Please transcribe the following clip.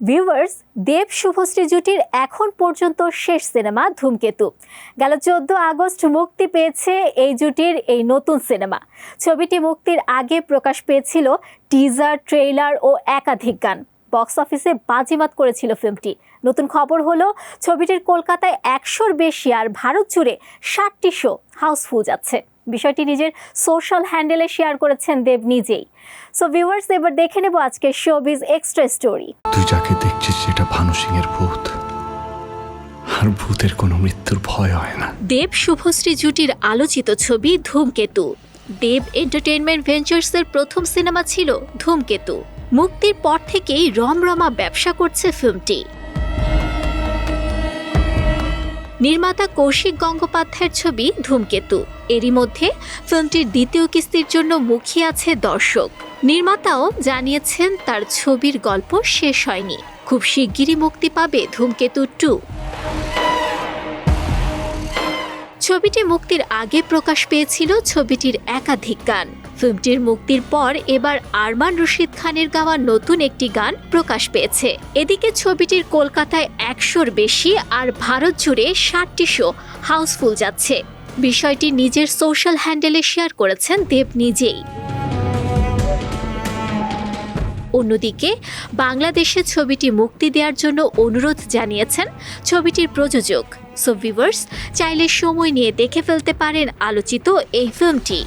Viewers দেব শুভশ্রী জুটির এখন পর্যন্ত শেষ সিনেমা ধূমকেতু। গেল চোদ্দ আগস্ট মুক্তি পেয়েছে এই জুটির এই নতুন সিনেমা। ছবিটি মুক্তির আগে প্রকাশ পেয়েছিল টিজার, ট্রেইলার ও একাধিক গান। বক্স অফিসে বাজিমাত করেছিল ফিল্মটি। নতুন খবর হলো, ছবিটির কলকাতায় একশোর বেশি আর ভারত জুড়ে ষাটটি শো হাউসফুল যাচ্ছে। বিষয়টি নিজের সোশ্যাল হ্যান্ডেলে শেয়ার করেছেন দেব নিজেই। সো ভিউয়ার্স এবার দেখে নেব আজকের শোবিজ এক্সট্রা স্টোরি তুই যাকে দেখছিস সেটা ভানু সিং এর ভূত। আর ভূতের কোনো মৃত্যুর ভয় হয় না। দেব শুভশ্রী জুটির আলোচিত ছবি ধূমকেতু। দেব এন্টারটেইনমেন্ট ভেঞ্চার্সের প্রথম সিনেমা ছিল ধূমকেতু। মুক্তির পর থেকেই রমরমা ব্যবসা করছে ফিল্মটি। নির্মাতা কৌশিক গঙ্গোপাধ্যায়ের ছবি ধূমকেতু। এরই মধ্যে ফিল্মটির দ্বিতীয় কিস্তির জন্য মুখিয়ে আছে দর্শক। নির্মাতাও জানিয়েছেন তার ছবির গল্প শেষ হয়নি। খুব শিগগিরই মুক্তি পাবে ধূমকেতু টু। ছবিটি মুক্তির আগে প্রকাশ পেয়েছিল ছবিটির একাধিক গান। ফিল্মটির মুক্তির পর এবার আরমান রশিদ খানের গাওয়া নতুন একটি গান প্রকাশ পেয়েছে। এদিকে ছবিটির কলকাতায় একশোর বেশি আর ভারত জুড়ে ষাটটি শো হাউসফুল যাচ্ছে। বিষয়টি নিজের সোশ্যাল হ্যান্ডেলে শেয়ার করেছেন দেব নিজেই। অন্যদিকে, বাংলাদেশে ছবিটি মুক্তি দেওয়ার জন্য অনুরোধ জানিয়েছেন ছবিটির প্রযোজক। সো ভিভার্স চাইলে সময় নিয়ে দেখে ফেলতে পারেন আলোচিত এই ফিল্মটি।